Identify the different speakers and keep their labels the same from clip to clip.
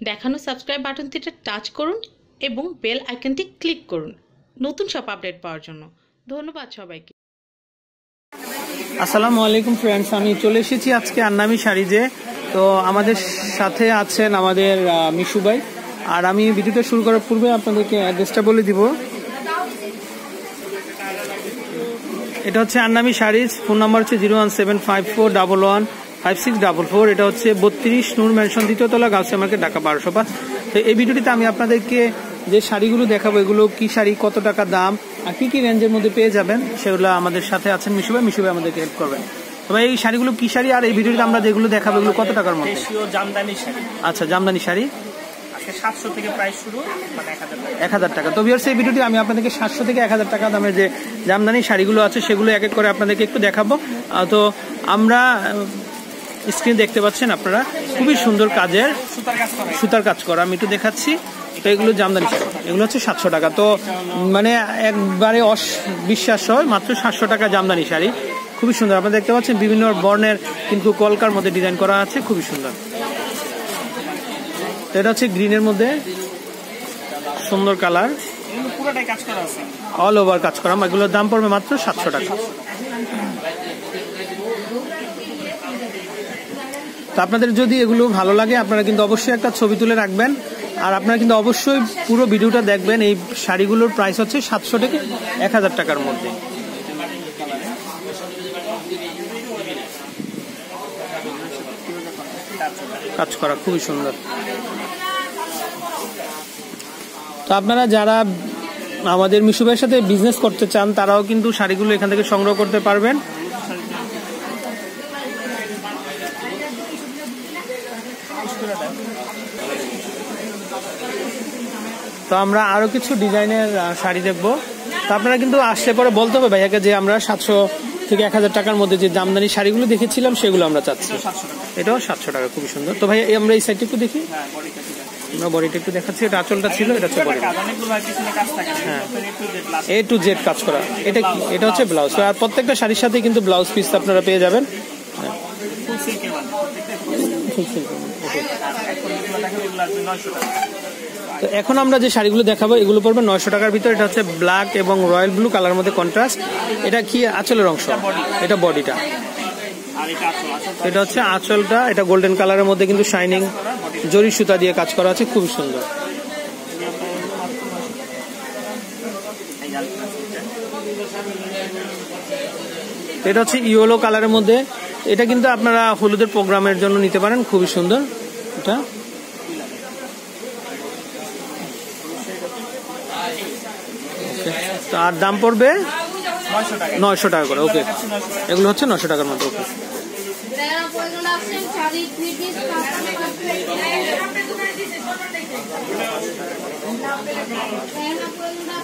Speaker 1: দেখানো subscribe বাটনটিতে touch করুন এবং বেল আইকনটি ক্লিক করুন। নতুন সব আপডেট পাওয়ার জন্য। ধন্যবাদ সবাইকে।
Speaker 2: আসসালামু আলাইকুম ফ্রেন্ডস আমি চলে এসেছি আজকে আন্নামি শাড়িজে তো আমাদের সাথে আছেন আমাদের মিশু ভাই। আর আমি ভিডিওটা শুরু করার পূর্বে আপনাদেরকে অ্যাড্রেসটা বলে দিব। এটা হচ্ছে আন্নামি শাড়িজ ফোন নাম্বার হচ্ছে zero one seven five four double one five six double four এটা হচ্ছে বত্রিশ নূর ম্যানশন দ্বিতীয়তলা গাউসিয়া মার্কেট ঢাকা বারোশো পাঁচ তো এই ভিডিওটিতে আমি আপনাদেরকে যে শাড়িগুলো দেখাবো এগুলো কি শাড়ি কত টাকা দাম আর কি কি রেঞ্জের মধ্যে পেয়ে যাবেন সেগুলো আমাদের সাথে আছেন মিশু ভাই মিশু ভাই আমাদেরকে হেল্প করবেন। তবে এই শাড়িগুলো কি শাড়ি আর এই ভিডিওতে আমরা যেগুলো দেখাবো এগুলো কত টাকার মধ্যে?
Speaker 3: জামদানি শাড়ি।
Speaker 2: আচ্ছা জামদানি শাড়ি।
Speaker 3: সাতশো থেকে প্রাইস শুরু মানে এক হাজার টাকা।
Speaker 2: তো ভিউয়ার্স এই ভিডিওটি আমি আপনাদেরকে সাতশো থেকে এক হাজার টাকা দামের যে জামদানি শাড়িগুলো আছে সেগুলো এক এক করে আপনাদেরকে একটু দেখাবো। তো আমরা স্ক্রিন দেখতে পাচ্ছেন আপনারা। খুবই সুন্দর কাজের
Speaker 3: সুতার কাজ করা
Speaker 2: আমি একটু দেখাচ্ছি। তো এগুলো জামদানি শাড়ি এগুলো হচ্ছে সাতশো টাকা। তো মানে একবারে অস বিশ্বাস হয় মাত্র সাতশো টাকা জামদানি শাড়ি। খুবই সুন্দর। আপনারা দেখতে পাচ্ছেন বিভিন্ন বর্ণের কিন্তু কলকার মধ্যে ডিজাইন করা আছে খুবই সুন্দর। তো এটা হচ্ছে গ্রিনের মধ্যে সুন্দর কালার। অল ওভার কাজ করা। এগুলোর দাম পড়বে মাত্র সাতশো টাকা। তো আপনাদের যদি এগুলো ভালো লাগে, আপনারা কিন্তু অবশ্যই একটা ছবি তুলে রাখবেন। আর আপনারা কিন্তু অবশ্যই পুরো ভিডিওটা দেখবেন, এই শাড়িগুলোর প্রাইস হচ্ছে সাতশো থেকে এক হাজার টাকার মধ্যে। কাজ করা খুবই সুন্দর। তো আপনারা যারা আমাদের মিশুভাইয়ের সাথে বিজনেস করতে চান, তারাও কিন্তু শাড়িগুলো এখান থেকে সংগ্রহ করতে পারবেন। তো আমরা আরও কিছু ডিজাইনের শাড়ি দেখব। তো আপনারা কিন্তু আসলে পরে বলতে হবে ভাইয়াকে যে আমরা সাতশো থেকে এক হাজার টাকার মধ্যে যে জামদানি শাড়িগুলো দেখেছিলাম সেগুলো আমরা চাচ্ছি। এটাও সাতশো টাকা। খুবই সুন্দর। তো ভাই আমরা এই সাইডটা একটু দেখি।
Speaker 3: হ্যাঁ বডিটা
Speaker 2: আমরা বডিটা একটু দেখাচ্ছি। এটা আঁচলটা ছিল এটা হচ্ছে বডি।
Speaker 3: হ্যাঁ।
Speaker 2: এ টু জেড কাজ করা। এটা কি? এটা হচ্ছে ব্লাউজ আর প্রত্যেকটা শাড়ির সাথে কিন্তু ব্লাউজ পিস আপনারা পেয়ে যাবেন।
Speaker 3: ফুল সিল্কের
Speaker 2: তো এখন আমরা যে শাড়িগুলো দেখাবো, এগুলো পড়বে নয়শো টাকার ভিতরে। এটা হচ্ছে ব্ল্যাক এবং রয়্যাল ব্লু কালার মধ্যে কন্ট্রাস্ট এটা কি আঁচলের অংশ? এটা বডিটা
Speaker 3: এটা
Speaker 2: হচ্ছে আঁচলটা, এটা গোল্ডেন কালারের মধ্যে কিন্তু শাইনিং জরি সুতা দিয়ে কাজ করা আছে, খুবই সুন্দর। এটা হচ্ছে ইয়েলো কালারের মধ্যে। এটা কিন্তু আপনারা হলুদের প্রোগ্রামের জন্য নিতে পারেন, খুবই সুন্দর। এটা আর দাম পড়বে
Speaker 3: নয়শো টাকা।
Speaker 2: করে ওকে
Speaker 3: নয়শো
Speaker 2: এগুলো হচ্ছে নশো টাকার মধ্যে ওকে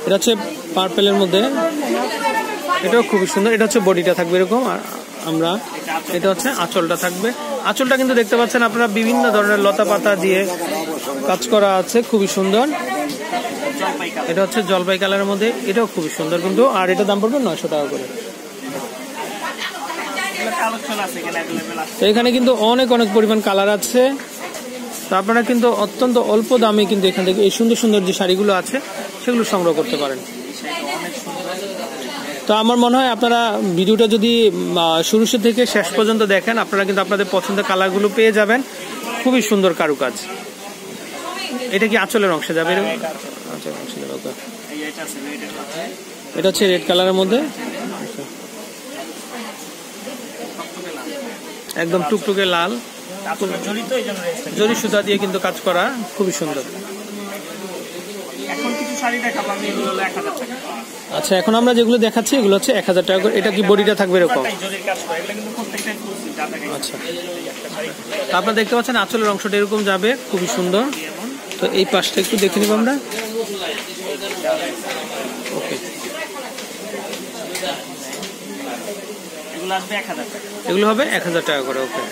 Speaker 2: এটা হচ্ছে পার্পেলের মধ্যে। এটাও খুবই সুন্দর এটা হচ্ছে বডিটা থাকবে এরকম আর আমরা এটা হচ্ছে আঁচলটা থাকবে। আঁচলটা কিন্তু দেখতে পাচ্ছেন আপনারা বিভিন্ন ধরনের লতা পাতা দিয়ে কাজ করা আছে খুবই সুন্দর। এটা হচ্ছে জলপাই কালারের মধ্যে। এটাও খুবই সুন্দর কিন্তু। আর এটা দাম পড়বে নয়শো টাকা করে। তো এখানে কিন্তু অনেক অনেক পরিমাণ কালার আছে। তো আপনারা কিন্তু অত্যন্ত অল্প দামে কিন্তু এখান থেকে এই সুন্দর সুন্দর যে শাড়িগুলো আছে, সেগুলো সংগ্রহ করতে পারেন। তো আমার মনে হয় আপনারা ভিডিওটা যদি শুরু থেকে শেষ পর্যন্ত দেখেন, আপনারা কিন্তু আপনাদের পছন্দের কালারগুলো পেয়ে যাবেন। খুবই সুন্দর কারুকাজ। এটা কি আঁচলের অংশে যাবে?
Speaker 3: এই এটা
Speaker 2: হচ্ছে রেড কালারের মধ্যে? আচ্ছা। একদম টুকটুকে লাল। জরি সুতা দিয়ে কিন্তু কাজ করা খুবই সুন্দর।
Speaker 3: এখন কিছু শাড়ি দেখাবো আমি এগুলো হলো এক হাজার টাকা।
Speaker 2: আচ্ছা এখন আমরা যেগুলো দেখাচ্ছি এগুলো হচ্ছে এক হাজার টাকা করে। এটা কি বডিটা থাকবে এরকম?
Speaker 3: পুরোটাই জরির কাজ করে এগুলো কিন্তু প্রত্যেকটাই ফুল সিল যা থাকে।
Speaker 2: আচ্ছা। আপনারা দেখতে পাচ্ছেন আঁচলের অংশটা এরকম যাবে খুবই সুন্দর। তো এই পাশটা একটু দেখে নিব আমরা।
Speaker 3: এগুলো আসবে এক হাজার টাকা।
Speaker 2: এগুলো হবে এক হাজার টাকা করে ওকে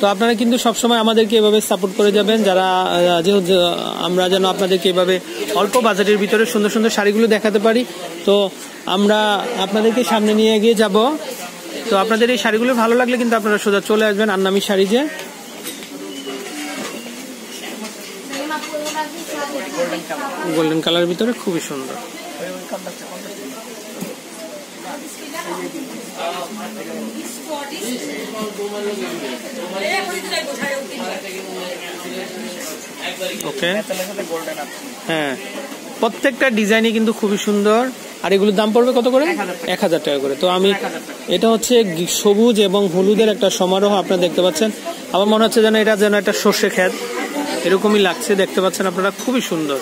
Speaker 2: তো আপনারা কিন্তু সবসময় আমাদেরকে এভাবে সাপোর্ট করে যাবেন যারা যেহেতু আমরা যেন আপনাদেরকে এভাবে অল্প বাজেটের ভিতরে সুন্দর সুন্দর শাড়িগুলো দেখাতে পারি। তো আমরা আপনাদেরকে সামনে নিয়ে এগিয়ে যাব। তো আপনাদের এই শাড়িগুলো ভালো লাগলে কিন্তু আপনারা সোজা চলে আসবেন আন্নামি শাড়ি যে।
Speaker 3: গোল্ডেন কালার
Speaker 2: গোল্ডেন কালারের ভিতরে খুবই সুন্দর
Speaker 3: ওই ওই কালারটা কত
Speaker 2: হ্যাঁ। প্রত্যেকটা ডিজাইনই কিন্তু খুবই সুন্দর। আর এগুলোর দাম পড়বে কত করে? এক হাজার টাকা করে। তো আমি এটা হচ্ছে সবুজ এবং হলুদের একটা সমারোহ আপনারা দেখতে পাচ্ছেন। আমার মনে হচ্ছে যেন এটা যেন একটা সর্ষে ক্ষেত। এরকমই লাগছে, দেখতে পাচ্ছেন আপনারা। খুবই সুন্দর।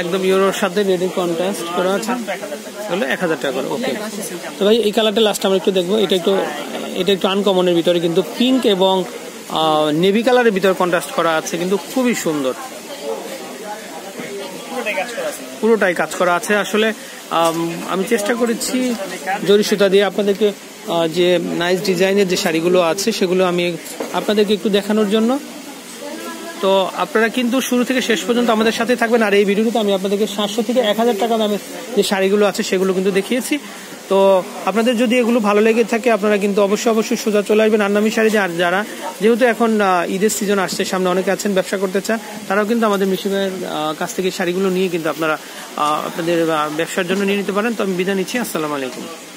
Speaker 2: একদম ইউরোর সাথে রেডি কন্ট্রাস্ট করা আছে। হলো এক হাজার টাকা করে ওকে তো ভাই, এই কালারটা লাস্ট আমরা একটু দেখব। এটা একটু এটা একটু আনকমনের ভিতরে, কিন্তু পিঙ্ক এবং নেভি কালারের ভিতরে কন্ট্রাস্ট করা আছে, কিন্তু খুবই সুন্দর।
Speaker 3: পুরোটাই কাজ করা আছে।
Speaker 2: আসলে, আমি চেষ্টা করেছি জরি সুতা দিয়ে আপনাদেরকে যে নাইস ডিজাইনের যে শাড়িগুলো আছে, সেগুলো আমি আপনাদেরকে একটু দেখানোর জন্য। তো আপনারা কিন্তু শুরু থেকে শেষ পর্যন্ত আমাদের সাথে থাকবেন। আর এই ভিডিওতে আমি আপনাদেরকে সাতশো থেকে এক হাজার টাকা দামের যে শাড়িগুলো আছে, সেগুলো কিন্তু দেখিয়েছি। তো আপনাদের যদি এগুলো ভালো লেগে থাকে, আপনারা কিন্তু অবশ্যই অবশ্যই সোজা চলে আসবেন আন্নামি শাড়ি আর যারা যেহেতু এখন ঈদের সিজন আসছে, সামনে অনেকে আছেন, ব্যবসা করতে চান, তারাও কিন্তু আমাদের মিশনের কাছ থেকে শাড়িগুলো নিয়ে কিন্তু আপনারা আপনাদের ব্যবসার জন্য নিয়ে নিতে পারেন। তো আমি বিদায় নিচ্ছি। আসসালামু আলাইকুম।